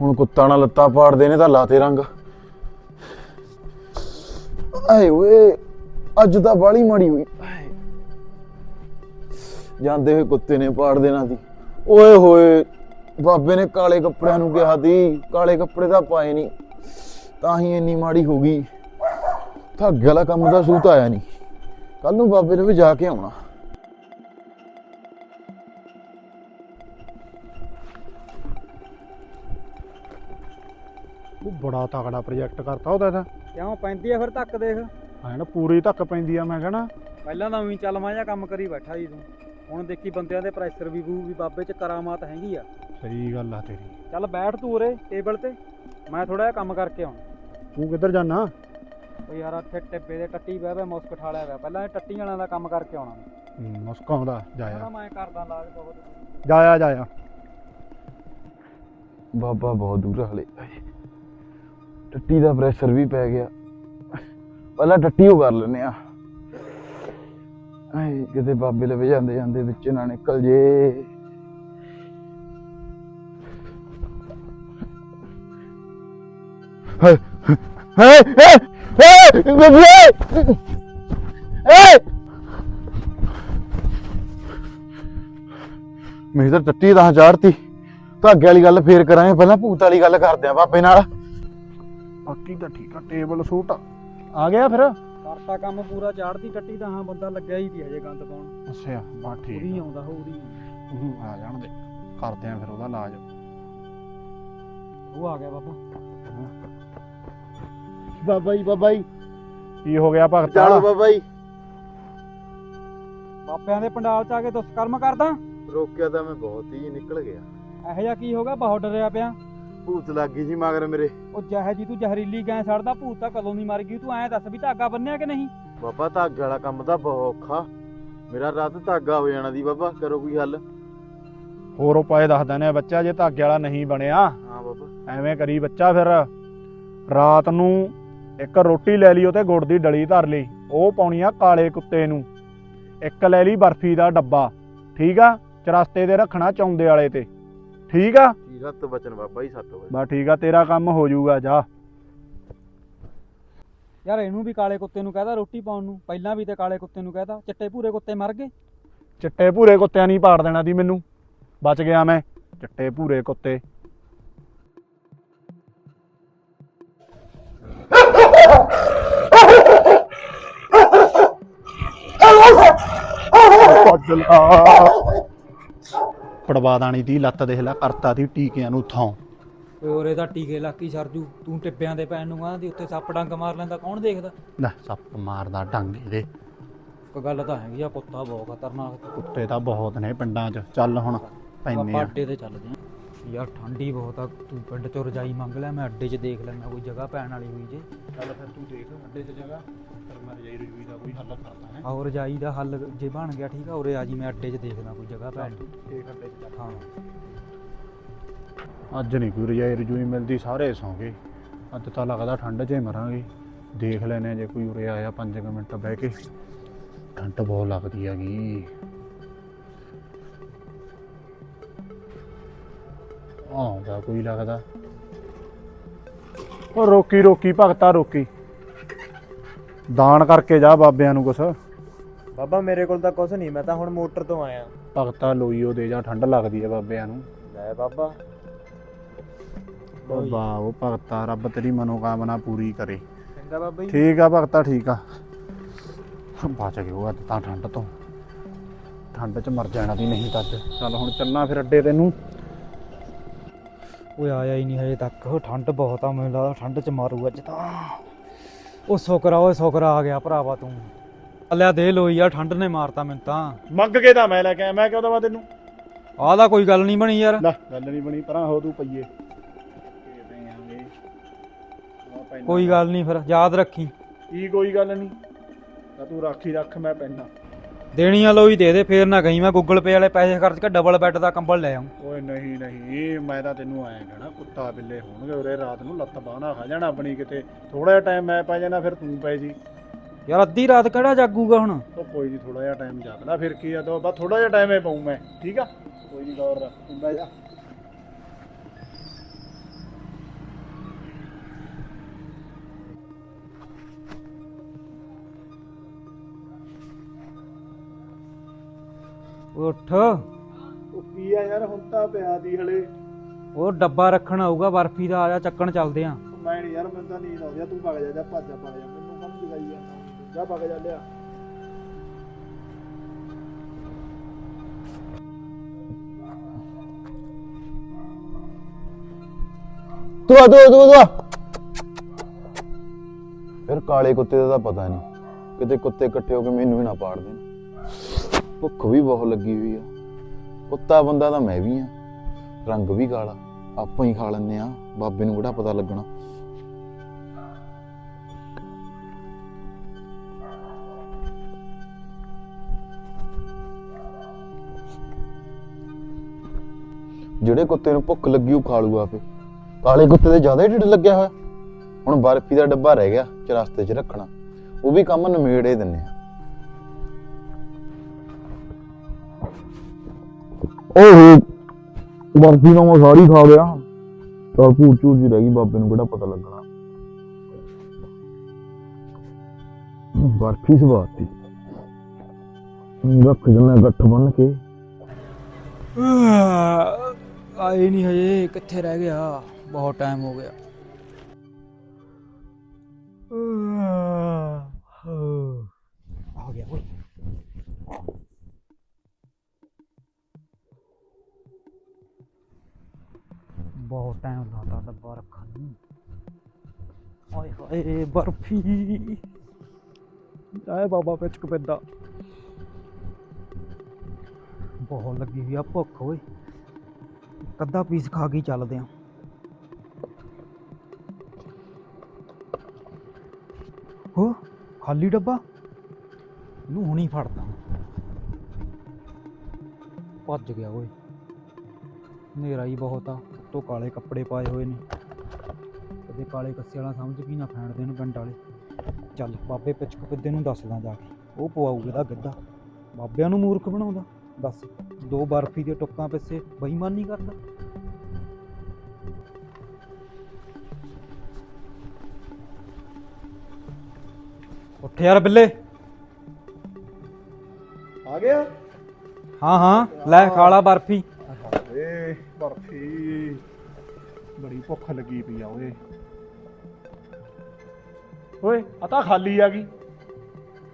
ਹੁਣ ਕੁੱਤਾ ਨਾਲ ਲੱਤਾਂ ਪਾੜਦੇ ਨੇ ਤਾਂ ਲਾਤੇ ਰੰਗ। ਆਏ ਓਏ, ਅੱਜ ਤਾਂ ਬਾਲੀ ਮਾੜੀ ਹੋਈ। ਜਾਂਦੇ ਹੋਏ ਕੁੱਤੇ ਨੇ ਪਾੜ ਦੇਣਾ ਸੀ। ਓਏ ਹੋਏ ਬਾਬੇ ਨੇ ਕਾਲੇ ਕੱਪੜਿਆਂ ਨੂੰ ਕਿਹਾ ਸੀ ਕਾਲੇ ਕੱਪੜੇ ਤਾਂ ਪਾਏ ਨਹੀਂ ਤਾਂ ਹੀ ਇੰਨੀ ਮਾੜੀ ਹੋ ਗਈ। ਧਾਗੇ ਵਾਲਾ ਕੰਮ ਦਾ ਸੂਤ ਆਇਆ ਨਹੀਂ ਕੱਲ ਨੂੰ ਬਾਬੇ ਨੇ ਵੀ ਜਾ ਕੇ ਆਉਣਾ। ਉਹ ਬੜਾ ਤਕੜਾ ਪ੍ਰੋਜੈਕਟ ਕਰਤਾ ਉਹਦਾ ਤਾਂ ਕਿਉਂ ਪੈਂਦੀ ਆ ਫਿਰ ਧੱਕ ਦੇਖ? ਐ ਨਾ ਪੂਰੀ ਧੱਕ ਪੈਂਦੀ ਆ ਮੈਂ ਕਹਣਾ। ਪਹਿਲਾਂ ਤਾਂ ਉਹੀ ਚੱਲਵਾਂ ਜਿਹਾ ਕੰਮ ਕਰੀ ਬੈਠਾ ਸੀ ਤੂੰ। ਹੁਣ ਦੇਖੀ ਬੰਦਿਆਂ ਦੇ ਪ੍ਰੈਸ਼ਰ ਵੀ ਬੂ ਵੀ ਬਾਬੇ 'ਚ ਕਰਾਮਾਤ ਹੈਗੀ ਆ। ਸਹੀ ਗੱਲ ਆ ਤੇਰੀ। ਚੱਲ ਬੈਠ ਤੂੰ ਉਰੇ ਟੇਬਲ ਤੇ ਮੈਂ ਥੋੜਾ ਜਿਹਾ ਕੰਮ ਕਰਕੇ ਆਉਣਾ। ਤੂੰ ਕਿੱਧਰ ਜਾਣਾ ਉਹ ਯਾਰ ਇੱਥੇ ਟਿੱਬੇ ਦੇ ਟੱਟੀ ਬਹਿ ਬਹਿ ਮੁਸਕ ਠਾਲਿਆ ਹੋਇਆ ਪਹਿਲਾਂ ਇਹ ਟੱਟੀ ਵਾਲਿਆਂ ਦਾ ਕੰਮ ਕਰਕੇ ਆਉਣਾ ਮੈਂ। ਮੁਸਕਾਉਂਦਾ ਕਹਿੰਦਾ ਜਾਇਆ ਮੈਂ ਕਰਦਾ ਲਾਜ ਬਹੁਤ। ਜਾਇਆ ਜਾਇਆ ਬਾਬਾ ਬਹੁਤ ਦੂਰ ਆ ਹਲੇ। ਟੱਟੀ ਦਾ ਪ੍ਰੈਸ਼ਰ ਵੀ ਪੈ ਗਿਆ। ਪਹਿਲਾਂ ਟੱਟੀ ਉਹ ਕਰ ਲੈਨੇ ਆ। ਆਏ। ਕਿਤੇ ਬਾਬੇ ਲਵੇ ਜਾਂਦੇ ਜਾਂਦੇ ਵਿੱਚ ਨਾ ਨਿਕਲ ਜੇ। ਹਾਏ ਹਾਏ ਹਾਏ ਬੇਬੀ! ਏ ਮੇਰੀ ਤਾਂ ਟੱਟੀ ਦਾ ਚਾੜਤੀ। ਧਾਗੇ ਵਾਲੀ ਗੱਲ ਫੇਰ ਕਰਾਂਗੇ ਪਹਿਲਾਂ ਭੂਤ ਵਾਲੀ ਗੱਲ ਕਰਦੇ ਆ ਬਾਬੇ ਨਾਲ। ਬਾਕੀ ਤਾਂ ਠੀਕ ਆ ਟੇਬਲ ਸੂਟ ਆ ਗਿਆ ਫਿਰ? ਕਰਤਾ ਕੰਮ ਪੂਰਾ ਚਾੜਦੀ ਟੱਟੀ ਤਾਂ ਹਾਂ ਬੰਦਾ ਲੱਗਿਆ ਹੀ ਦੀ ਹਜੇ ਗੰਦ ਪਾਉਣ। ਅੱਛਾ ਬਾ ਠੀਕ ਆਉਂਦਾ ਹੋਊਰੀ ਆ ਆ ਜਾਣ ਦੇ। ਕਰਦੇ ਆ ਫਿਰ ਉਹਦਾ ਇਲਾਜ। ਉਹ ਆ ਗਿਆ ਬਾਬਾ। ਬਾਬਾ ਜੀ ਬਾਬਾ ਜੀ। ਕੀ ਹੋ ਗਿਆ ਭਗਤਾ? ਚਾਲੋ ਬਾਬਾ ਜੀ। ਬਾਬਿਆਂ ਦੇ ਪੰਡਾਲ 'ਚ ਆ ਕੇ ਦੁਸ਼ਕਰਮ ਕਰਦਾ? ਰੋਕਿਆ ਤਾਂ ਮੈਂ ਬਹੁਤ ਹੀ ਨਿਕਲ ਗਿਆ। ਇਹੋ ਜਿਹਾ ਕੀ ਹੋ ਗਿਆ? ਬਹੁਤ ਡਰਿਆ ਪਿਆ। ਭੂਤ ਲੱਗ ਗਈ ਜੀ ਮਗਰ ਮੇਰੇ। ਉਹ ਜਿਹੇ ਜੀ ਤੂੰ ਜ਼ਹਿਰੀਲੀ ਗੈਂ ਸੜਦਾ ਭੂਤ ਤਾਂ ਕਦੋਂ ਨਹੀਂ ਮਰ ਗਈ? ਤੂੰ ਐਂ ਦੱਸ ਵੀ ਧਾਗਾ ਬੰਨਿਆ ਕਿ ਨਹੀਂ? ਬਾਬਾ ਧਾਗੇ ਵਾਲਾ ਕੰਮ ਤਾਂ ਬਹੁਤ ਔਖਾ। ਮੇਰਾ ਰਾਤ ਧਾਗਾ ਹੋ ਜਾਣਾ ਦੀ ਬਾਬਾ ਕਰੋ ਕੋਈ ਹੱਲ। ਹੋਰ ਉਪਾਏ ਦੱਸ ਆ ਬੱਚਾ ਜੇ ਧਾਗੇ ਵਾਲਾ ਨਹੀਂ ਬਣਿਆ ਹਾਂ ਬਾਬਾ। ਐਵੇਂ ਕਰੀ ਬੱਚਾ ਫਿਰ। ਰਾਤ ਨੂੰ ਇੱਕ ਰੋਟੀ ਲੈ ਲਈ ਉਹ ਤੇ ਗੁੜ ਦੀ ਡਲੀ ਧਰ ਲਈ। ਉਹ ਪਾਉਣੀ ਆ ਕਾਲੇ ਕੁੱਤੇ ਨੂੰ। ਇੱਕ ਲੈ ਲਈ ਬਰਫੀ ਦਾ ਡੱਬਾ। ਠੀਕ ਆ? ਚਰਸਤੇ ਦੇ ਰੱਖਣਾ ਚੌਂਦੇ ਵਾਲੇ ਤੇ। ਠੀਕ ਆ ਸੱਤ ਬਚਨ ਬਾਬਾ ਜੀ ਸੱਤ ਬਚਨ ਬਸ ਠੀਕ ਆ ਤੇਰਾ ਕੰਮ ਹੋ ਜਾਊਗਾ ਜਾ ਯਾਰ ਇਹਨੂੰ ਵੀ ਕਾਲੇ ਕੁੱਤੇ ਨੂੰ ਕਹਦਾ ਰੋਟੀ ਪਾਉਣ ਨੂੰ ਪਹਿਲਾਂ ਵੀ ਤੇ ਕਾਲੇ ਕੁੱਤੇ ਨੂੰ ਕਹਦਾ ਚਿੱਟੇ ਭੂਰੇ ਕੁੱਤੇ ਮਰ ਗਏ ਚਿੱਟੇ ਭੂਰੇ ਕੁੱਤਿਆਂ ਨਹੀਂ ਪਾੜ ਦੇਣਾ ਦੀ ਮੈਨੂੰ ਬਚ ਗਿਆ ਮੈਂ ਚਿੱਟੇ ਭੂਰੇ ਕੁੱਤੇ ਪੜਵਾ ਦਾਣੀ ਦੀ ਲੱਤ ਦੇਖ ਲੈ ਕਰਤਾ ਦੀ ਟੀਕਿਆਂ ਨੂੰ ਥਾਂ। ਓਏ ਉਹਰੇ ਦਾ ਟੀਕੇ ਲਾਕੀ ਸਰਜੂ ਤੂੰ ਟਿੱਬਿਆਂ ਦੇ ਪੈਣ ਨੂੰ ਕਹਿੰਦੀ ਉੱਤੇ ਸੱਪ ਡੰਗ ਮਾਰ ਲੈਂਦਾ ਕੌਣ ਦੇਖਦਾ? ਲੈ ਸੱਪ ਮਾਰਦਾ ਡੰਗ ਇਹਦੇ। ਕੋਈ ਗੱਲ ਤਾਂ ਹੈਗੀ ਆ ਕੁੱਤਾ ਬਹੁਤ ਖਤਰਨਾਕ। ਕੁੱਤੇ ਤਾਂ ਬਹੁਤ ਨੇ ਪਿੰਡਾਂ 'ਚ ਚੱਲ ਹੁਣ ਪੈਨੇ ਆਪਾਂ ਆ। ਅੱਡੇ ਤੇ ਚੱਲਦੇ ਆ। ਯਾਰ ਠੰਡੀ ਬਹੁਤ ਆ ਤੂੰ ਪਿੰਡ ਚੋਂ ਰਜਾਈ ਮੰਗ ਲੈ ਮੈਂ ਅੱਡੇ 'ਚ ਦੇਖ ਲੈਣਾ ਕੋਈ ਜਗ੍ਹਾ ਪੈਣ ਵਾਲੀ ਹੋਈ ਜੇ। ਚੱਲ ਫਿਰ ਤੂੰ ਦੇਖ ਅੱਡੇ 'ਚ ਜਗ੍ਹਾ ਫਿਰ ਮੈਂ ਰਜਾਈ ਰਜੂਈ ਦਾ ਕੋਈ ਹੱਲ ਕਰਦਾ ਹੈ। ਆਹ ਰਜਾਈ ਦਾ ਹੱਲ ਜੇ ਬਣ ਗਿਆ ਠੀਕ ਆ ਉਰੇ ਆ ਜੀ ਮੈਂ ਅੱਡੇ 'ਚ ਦੇਖਦਾ ਕੋਈ ਜਗ੍ਹਾ ਪੈਣ ਤੂੰ ਦੇਖ ਅੱਡੇ 'ਚ ਜਾ। ਹਾਂ। ਅੱਜ ਨਹੀਂ ਕੋਈ ਰਜਾਈ ਰਜੂਈ ਮਿਲਦੀ ਸਾਰੇ ਸੌਂ ਗਏ ਅੱਜ ਤਾਂ ਲੱਗਦਾ ਠੰਡ 'ਚ ਹੀ ਮਰਾਂਗੇ। ਦੇਖ ਲੈਨੇ ਆ ਜੇ ਕੋਈ ਉਰੇ ਆਇਆ 5 ਮਿੰਟ ਬਹਿ ਕੇ। ਠੰਡ ਬਹੁਤ ਲੱਗਦੀ ਹੈਗੀ। ਆਉਂਦਾ ਕੋਈ ਲੱਗਦਾ। ਉਹ ਰੋਕੀ ਰੋਕੀ ਭਗਤਾ ਰੋਕੀ। ਦਾਨ ਕਰਕੇ ਜਾ ਬਾਬਿਆਂ ਨੂੰ ਕੁਛ। ਬਾਬਾ ਮੇਰੇ ਕੋਲ ਤਾਂ ਕੁਝ ਨਹੀਂ ਮੈਂ ਤਾਂ ਹੁਣ ਮੋਟਰ ਤੋਂ ਆਇਆ। ਭਗਤਾ ਲੋਈਓ ਦੇ ਜਾ ਠੰਡ ਲੱਗਦੀ ਹੈ ਬਾਬਿਆਂ ਨੂੰ। ਲੈ ਬਾਬਾ। ਉਹ ਵਾਹ ਉਹ ਭਗਤਾ ਰੱਬ ਤੇਰੀ ਮਨੋਕਾਮਨਾ ਪੂਰੀ ਕਰੇ। ਚੰਗਾ ਬਾਬਾ ਜੀ। ਠੀਕ ਆ ਭਗਤਾ ਠੀਕ ਆ। ਬਚ ਗਿਆ ਉਹ ਅੱਜ ਤਾਂ ਠੰਡ ਤੋਂ। ਠੰਡ 'ਚ ਮਰ ਜਾਣਾ ਦੀ ਨਹੀਂ ਤਾਂ ਅੱਜ। ਚੱਲ ਹੁਣ ਚੱਲਣਾ ਫਿਰ ਅੱਡੇ ਤੈਨੂੰ। ਓਏ ਆਇਆ ਹੀ ਨਹੀਂ ਹਜੇ ਤੱਕ। ਠੰਡ ਬਹੁਤ ਆ ਮੈਨੂੰ ਲੱਗਦਾ ਠੰਡ 'ਚ ਮਾਰੂ ਅੱਜ ਤਾਂ। ਉਹ ਸ਼ੁਕਰ ਓਏ ਸ਼ੁਕਰ ਆ ਗਿਆ ਭਰਾਵਾ ਤੂੰ। ਲਿਆ ਦੇ ਲੋਈ ਯਾਰ ਠੰਡ ਨੇ ਮਾਰਤਾ ਮੈਨੂੰ ਤਾਂ। ਮੰਗ ਕੇ ਤਾਂ ਮੈਂ ਲੈ ਕੇ ਆਇਆ ਮੈਂ ਕਿਉਂ ਦਵਾ ਤੈਨੂੰ? ਆਹ ਕੋਈ ਗੱਲ ਨਹੀਂ ਬਣੀ ਯਾਰ। ਲੈ ਗੱਲ ਨਹੀਂ ਬਣੀ ਪਰਾਂ ਹੋ ਤੂੰ ਪਈਏ। ਕੋਈ ਗੱਲ ਨਹੀਂ ਫਿਰ ਯਾਦ ਰੱਖੀ। ਕੀ ਕੋਈ ਗੱਲ ਨਹੀਂ। ਤਾਂ ਤੂੰ ਰਾਖੀ ਰੱਖ ਮੈਂ ਪੈਣਾ। ਦੇਣੀ ਆ ਲੋਈ ਦੇ ਦੇ ਫੇਰ ਨਾ ਗਈ ਮੈਂ ਗੂਗਲ ਪੇ ਵਾਲੇ ਪੈਸੇ ਖਰਚ ਕੇ ਡਬਲ ਬੈੱਡ ਦਾ ਕੰਬਲ ਲੈ ਆਉਂ ਓਏ ਨਹੀਂ ਨਹੀਂ ਮੈਂ ਤਾਂ ਤੈਨੂੰ ਆਇਆ ਕਹਿਣਾ ਕੁੱਤਾ ਬਿੱਲੇ ਹੋਣਗੇ ਉਰੇ ਰਾਤ ਨੂੰ ਲੱਤ ਬਾਹਣਾ ਖਾ ਜਾਣਾ ਆਪਣੀ ਕਿਤੇ। ਥੋੜਾ ਜਿਹਾ ਟਾਈਮ ਮੈਂ ਪੈ ਜਾਣਾ ਫਿਰ ਤੂੰ ਪੈ ਜੀ। ਯਾਰ ਅੱਧੀ ਰਾਤ ਕਿਹੜਾ ਜਾਗੂਗਾ ਹੁਣ? ਉਹ ਕੋਈ ਨਹੀਂ ਥੋੜਾ ਜਿਹਾ ਟਾਈਮ ਜਾਗ ਲੈ ਫਿਰ ਕੀ ਆ ਤੋ ਬਸ ਥੋੜਾ ਜਿਹਾ ਟਾਈਮ ਹੀ ਪਾਉਂ ਮੈਂ ਠੀਕ ਆ? ਕੋਈ ਨਹੀਂ ਗੌਰ ਰੱਖ ਤੂੰ ਬਹਿ ਜਾ। ਉੱਠ। ਉਹ ਕੀ ਆ ਯਾਰ ਹੁਣ ਤਾਂ ਪਿਆ ਦੀ ਹਲੇ। ਉਹ ਡੱਬਾ ਰੱਖਣ ਆਊਗਾ ਬਰਫੀ ਦਾ ਆ ਜਾ ਚੱਕਣ ਚੱਲਦੇ ਆ। ਮੈਂ ਨਹੀਂ ਯਾਰ ਮੈਨੂੰ ਤਾਂ ਨੀਂਦ ਆਉਂਦੀ ਆ ਤੂੰ ਭੱਗ ਜਾ ਜਾ ਭੱਜ ਜਾ ਭੱਜ ਜਾ। ਮੈਨੂੰ ਕੰਮ ਜਗਾਈ ਜਾਂਦਾ ਜਾ ਭੱਗ ਜਾ ਲਿਆ। ਤੂੰ ਆ ਤੂੰ ਆ, ਤੂੰ ਆ, ਤੂੰ ਆ। ਫਿਰ ਕਾਲੇ ਕੁੱਤੇ ਦਾ ਤਾਂ ਪਤਾ ਨਹੀਂ ਕਿਤੇ ਕੁੱਤੇ ਇਕੱਠੇ ਹੋ ਕੇ ਮੈਨੂੰ ਵੀ ਨਾ ਪਾੜ ਦੇਣ। ਭੁੱਖ ਵੀ ਬਹੁਤ ਲੱਗੀ ਹੋਈ ਆ। ਕੁੱਤਾ ਬੰਦਾ ਤਾਂ ਮੈਂ ਵੀ ਆ। ਰੰਗ ਵੀ ਕਾਲਾ। ਆਪਾਂ ਹੀ ਖਾ ਲੈਂਦੇ ਆ। ਬਾਬੇ ਨੂੰ ਕਿਹੜਾ ਪਤਾ ਲੱਗਣਾ। ਜਿਹੜੇ ਕੁੱਤੇ ਨੂੰ ਭੁੱਖ ਲੱਗੀ ਉਹ ਖਾ ਲੂਗਾ ਆਪੇ। ਕਾਲੇ ਕੁੱਤੇ ਦੇ ਜ਼ਿਆਦਾ ਢਿੱਡ ਲੱਗਿਆ ਹੋਇਆ। ਹੁਣ ਬਰਫੀ ਦਾ ਡੱਬਾ ਰਹਿ ਗਿਆ। ਚਰਸਤੇ 'ਚ ਰੱਖਣਾ। ਉਹ ਵੀ ਕੰਮ ਨਿਮੇੜੇ ਦਿੰਨੇ ਆ। ਓਹੋ ਬਰਫੀ ਤਾਂ ਮੈਂ ਸਾਰੀ ਖਾ ਗਿਆ ਤਾਂ ਭੂਰ ਚੂਰ ਜੀ ਰਹਿ ਗਈ, ਬਾਬੇ ਨੂੰ ਕਿਹੜਾ ਪਤਾ ਲੱਗਣਾ। ਬਰਫੀ ਸਵਾਤੀ ਰੱਖ ਜਨਾ ਗੱਠ ਬੰਨ ਕੇ। ਆਏ ਨਹੀਂ ਹਜੇ, ਕਿੱਥੇ ਰਹਿ ਗਿਆ? ਬਹੁਤ ਟਾਈਮ ਹੋ ਗਿਆ। ਆ ਗਿਆ, ਓਏ। ਬਹੁਤ ਟਾਈਮ ਲਾਤਾ ਡੱਬਾ ਰੱਖਣ ਨੂੰ। ਓਏ ਹੋਏ, ਬਰਫੀ। ਆਏ ਬਾਬਾ ਪਿਚਕ ਪੈਂਦਾ। ਬਹੁਤ ਲੱਗੀ ਹੋਈ ਆ, ਭੁੱਖ ਓਏ। ਇੱਕ ਅੱਧਾ ਪੀਸ ਖਾ ਕੇ ਚੱਲਦੇ ਆ। ਹੋ, ਖਾਲੀ ਡੱਬਾ? ਨੂੰ ਹੁਣੀ ਫੜਦਾ। ਭੱਜ ਗਿਆ ਓਏ। ਹਨੇਰਾ ਹੀ ਬਹੁਤ ਆ। ਤੋ ਕਾਲੇ ਕੱਪੜੇ ਪਾਏ ਹੋਏ ਨੇ। ਕਦੇ ਕਾਲੇ ਕੱਸੇ ਵਾਲਾ ਸਮਝ ਵੀ ਨਾ ਫੈਣ ਦੇਣ ਪਿੰਡ ਵਾਲੇ। ਚੱਲ ਬਾਬੇ ਪਿਚਕ ਪਿੱਦੇ ਨੂੰ ਦੱਸਦਾ ਜਾ ਕੇ। ਉਹ ਪਵਾਊਗਾ ਇਹਦਾ ਗਿੱਧਾ। ਬਾਬਿਆਂ ਨੂੰ ਮੂਰਖ ਬਣਾਉਂਦਾ। ਦੱਸ ਦੋ ਬਰਫੀ ਦੇ ਟੁੱਕਾਂ ਪਿੱਛੇ ਬੇਈਮਾਨੀ ਕਰਦਾ। ਉੱਠ ਯਾਰ ਬਿੱਲੇ। ਆ ਗਿਆ? ਹਾਂ ਹਾਂ ਲੈ ਖਾਲਾ ਬਰਫੀ। ਬਰਫੀ ਬੜੀ ਭੁੱਖ ਲੱਗੀ ਪਈ ਆ ਓਏ। ਓਏ ਆ ਤਾਂ ਖਾਲੀ ਆ ਗਈ।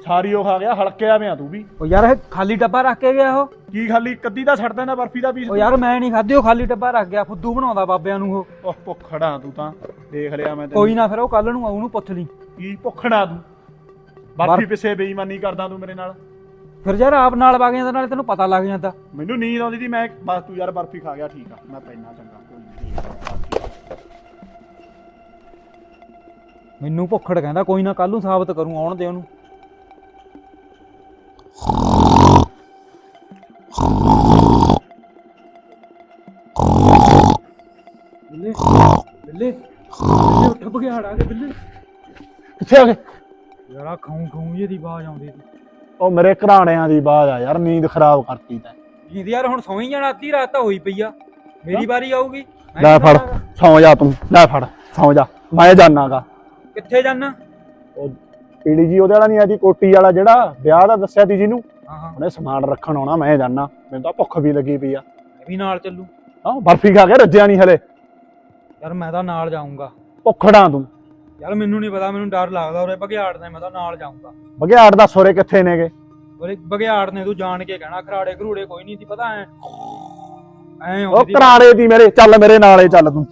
ਸਾਰੀ ਉਹ ਖਾ ਗਿਆ ਹਲਕਿਆ ਪਿਆ ਤੂੰ ਵੀ। ਉਹ ਯਾਰ ਇਹ ਖਾਲੀ ਡੱਬਾ ਰੱਖ ਕੇ ਗਿਆ ਉਹ। ਕੀ ਖਾਲੀ? ਕੱਦੀ ਦਾ ਛੱਡ ਦੇਣਾ ਬਰਫੀ ਦਾ ਪੀਸ ਉਹ ਯਾਰ ਮੈਂ ਨਹੀਂ ਖਾਧੀ ਉਹ ਖਾਲੀ ਡੱਬਾ ਰੱਖ ਗਿਆ ਫੁੱਦੂ ਬਣਾਉਂਦਾ ਬਾਬਿਆਂ ਨੂੰ ਉਹ। ਉਹ ਭੁੱਖੜਾ ਤੂੰ ਤਾਂ। ਦੇਖ ਲਿਆ ਮੈਂ ਤੈਨੂੰ। ਕੋਈ ਨਾ ਫਿਰ ਉਹ ਕੱਲ ਨੂੰ ਆਉ ਨੂੰ ਪੁੱਛ ਲਈ। ਕੀ ਭੁੱਖੜਾ ਤੂੰ? ਬਰ- ਬਰਫੀ ਪਿੱਛੇ ਬੇਈਮਾਨੀ ਕਰਦਾ ਤੂੰ ਮੇਰੇ ਨਾਲ। ਫਿਰ ਯਾਰ ਆਪ ਨਾਲ ਵਗ ਜਾਂਦਾ ਨਾਲੇ ਤੈਨੂੰ ਪਤਾ ਲੱਗ ਜਾਂਦਾ। ਮੈਨੂੰ ਨੀਂਦ ਆਉਂਦੀ ਸੀ ਮੈਂ ਬਸ ਤੂੰ ਯਾਰ ਬਰਫੀ ਖਾ ਗਿਆ ਠੀਕ ਆ। ਮੈਂ ਪੈਣਾ ਚੰਗਾ ਕੋਈ ਮੈਨੂੰ ਭੁੱਖੜ ਕਹਿੰਦਾ ਕੋਈ ਨਾ ਕੱਲ ਨੂੰ ਸਾਬਤ ਕਰੂੰ ਆਉਣ ਦੇ ਉਹਨੂੰ। ਬਿੱਲੇ ਬਿੱਲੇ ਬਿੱਲੇ ਉੱਠ ਬਗਿਆੜ ਆ ਗਏ ਬਿੱਲੇ। ਕਿੱਥੇ ਆ ਗਏ? ਯਾਰ ਆ ਖਾਉਂ ਖਾਉਂ ਜਿਹੀ ਦੀ ਆਵਾਜ਼ ਆਉਂਦੀ ਸੀ। ਉਹ ਮੇਰੇ ਘਰਾਣਿਆਂ ਦੀ ਬਾਤ ਆ ਯਾਰ ਨੀਂਦ ਖਰਾਬ ਕਰਤੀ ਤੈਂ। ਜਿੰਦ ਯਾਰ ਹੁਣ ਸੌਂ ਹੀ ਜਾਣਾ ਅੱਧੀ ਰਾਤ ਤਾਂ ਹੋਈ ਪਈ ਆ। ਮੇਰੀ ਵਾਰੀ ਆਊਗੀ। ਮੈਂ ਲੈ ਫੜ? ਸੌਂ ਜਾ ਤੂੰ ਲੈ ਫੜ ਸੌਂ ਜਾ ਮੈਂ ਜਾਣਾਗਾ। ਕਿੱਥੇ ਜਾਣਾ? ਪੀੜੀ ਜੀ ਉਹਦੇ ਵਾਲਾ ਨਹੀਂ ਆਦੀ ਕੋਟੀ ਵਾਲਾ ਜਿਹੜਾ ਵਿਆਹ ਦਾ ਦੱਸਿਆ ਤੀ ਜਿਹਨੂੰ? ਹਾਂ ਹਾਂ। ਉਹਨੇ ਸਮਾਨ ਰੱਖਣ ਆਉਣਾ ਮੈਂ ਜਾਣਾ। ਮੈਨੂੰ ਤਾਂ ਭੁੱਖ ਵੀ ਲੱਗੀ ਪਈ ਆ। ਮੈਂ ਵੀ ਨਾਲ ਚੱਲੂ। ਹਾਂ ਬਰਫੀ ਖਾ ਕੇ ਰੱਜਿਆ ਨਹੀਂ ਹਲੇ। ਯਾਰ ਮੈਂ ਤਾਂ ਨਾਲ ਜਾਊਂਗਾ। ਭੁੱਖੜਾ ਤੂੰ। ਯਾਰ ਮੈਨੂੰ ਨਹੀਂ ਪਤਾ ਮੈਨੂੰ ਡਰ ਲੱਗਦਾ ਉਰੇ ਬਘਿਆੜ ਦਾ ਮੈਂ ਤਾਂ ਨਾਲ ਜਾਊਂਗਾ। ਬਗਿਆੜ ਦਾ ਸੋਰੇ ਕਿੱਥੇ ਨੇਗੇ? ਉਰੇ ਬਘਿਆੜ ਨੇ ਤੂੰ ਜਾਣ ਕੇ ਕਹਿਣਾ ਖਰਾੜੇ ਘਰੂੜੇ ਕੋਈ ਨਹੀਂ ਸੀ ਪਤਾ ਐ। ਐ ਉਹ ਕਰਾੜੇ ਦੀ ਮੇਰੇ ਚੱਲ ਮੇਰੇ ਨਾਲੇ ਚੱਲ ਤੂੰ।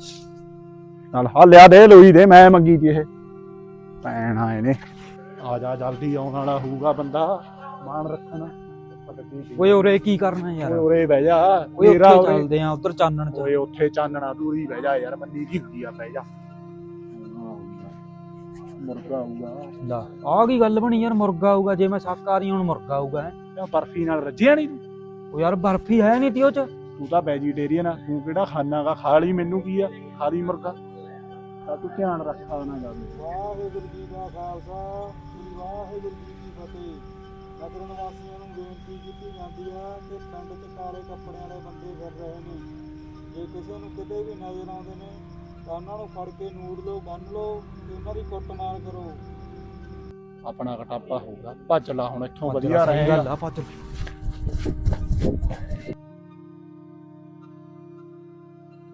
ਚੱਲ ਆ ਲਿਆ ਦੇ ਲੋਈ ਦੇ ਮੈਂ ਮੰਗੀ ਤੀ ਇਹ। ਭੈਣ ਆਏ ਨੇ। ਆ ਜਾ ਜਲਦੀ ਆਉਣ ਵਾਲਾ ਹੋਊਗਾ ਬੰਦਾ। ਮਾਨ ਰੱਖਣ। ਓਏ ਉਰੇ ਕੀ ਕਰਨਾ ਯਾਰ? ਓਏ ਉਰੇ ਬਹਿ ਜਾ। ਓਏ ਮੇਰਾ ਉੱਥੇ ਉਰੇ- ਚੱਲਦੇ ਆ ਉਧਰ ਚਾਨਣ ਚ। ਓਏ ਉੱਥੇ ਚਾਨਣਾ ਦੂਰੀ ਬਹਿ ਜਾ ਯਾਰ ਮੰਨੀ ਕੀ ਹੁੰਦੀ ਆ ਬਹਿ ਜਾ। ਮੁਰਗਾ ਆਊਗਾ। ਲਾ ਆ ਕੀ ਗੱਲ ਬਣੀ ਯਾਰ ਮੁਰਗਾ ਆਊਗਾ ਜੇ ਮੈਂ ਸ਼ੱਕ ਆ ਰਹੀ ਹੁਣ ਮੁਰਗਾ ਆਊਗਾ ਹੈਂ। ਇਹ ਬਰਫੀ ਨਾਲ ਰੱਜਿਆ ਨਹੀਂ ਤੂੰ? ਉਹ ਯਾਰ ਬਰਫੀ ਹੈ ਨਹੀਂ ਤੀ ਉਹ ਚ। ਤੂੰ ਤਾਂ ਵੈਜੀਟੇਰੀਅਨ ਆ ਤੂੰ ਕਿਹੜਾ ਖਾਣਾਗਾ ਖਾ ਲਈ ਮੈਨੂੰ ਕੀ ਆ? ਖਾ ਲਈ ਮੁਰਗਾ। ਤਾਂ ਤੂੰ ਧਿਆਨ ਰੱਖ ਖਾਣਾ ਜਾਵੇ ਵਾਹਿਗੁਰੂ ਜੀ ਦਾ ਖਾਲਸਾ ਸ੍ਰੀ ਵਾਹਿਗੁਰੂ ਜੀ ਕੀ ਫਤਿਹ। ਨਗਰ ਨਿਵਾਸੀਆਂ ਨੂੰ ਬੇਨਤੀ ਕੀਤੀ ਜਾਂਦੀ ਹੈ ਕਿ ਪਿੰਡ 'ਚ ਕਾਲੇ ਕੱਪੜਿਆਂ ਵਾਲੇ ਬੰਦੇ ਫਿਰ ਰਹੇ ਨੇ। ਜੇ ਕਿਸੇ ਨੂੰ ਕਿਤੇ ਵੀ ਨਜ਼ਰ ਆਉਂਦੇ ਨੇ ਤਾਂ ਉਹਨਾਂ ਨੂੰ ਫੜ ਕੇ ਨੂੜ ਲਓ ਬੰਨ ਲਓ ਤੇ ਉਹਨਾਂ ਦੀ ਕੁੱਟਮਾਰ ਕਰੋ। ਆਪਣਾ ਘਟਾਪਾ ਹੋਊਗਾ। ਭੱਜ ਲਾ ਹੁਣ ਇੱਥੋਂ ਵਧੀਆ ਲਾ, ਰਹੇਗਾ। ਗੱਲ ਆ ਭੱਜ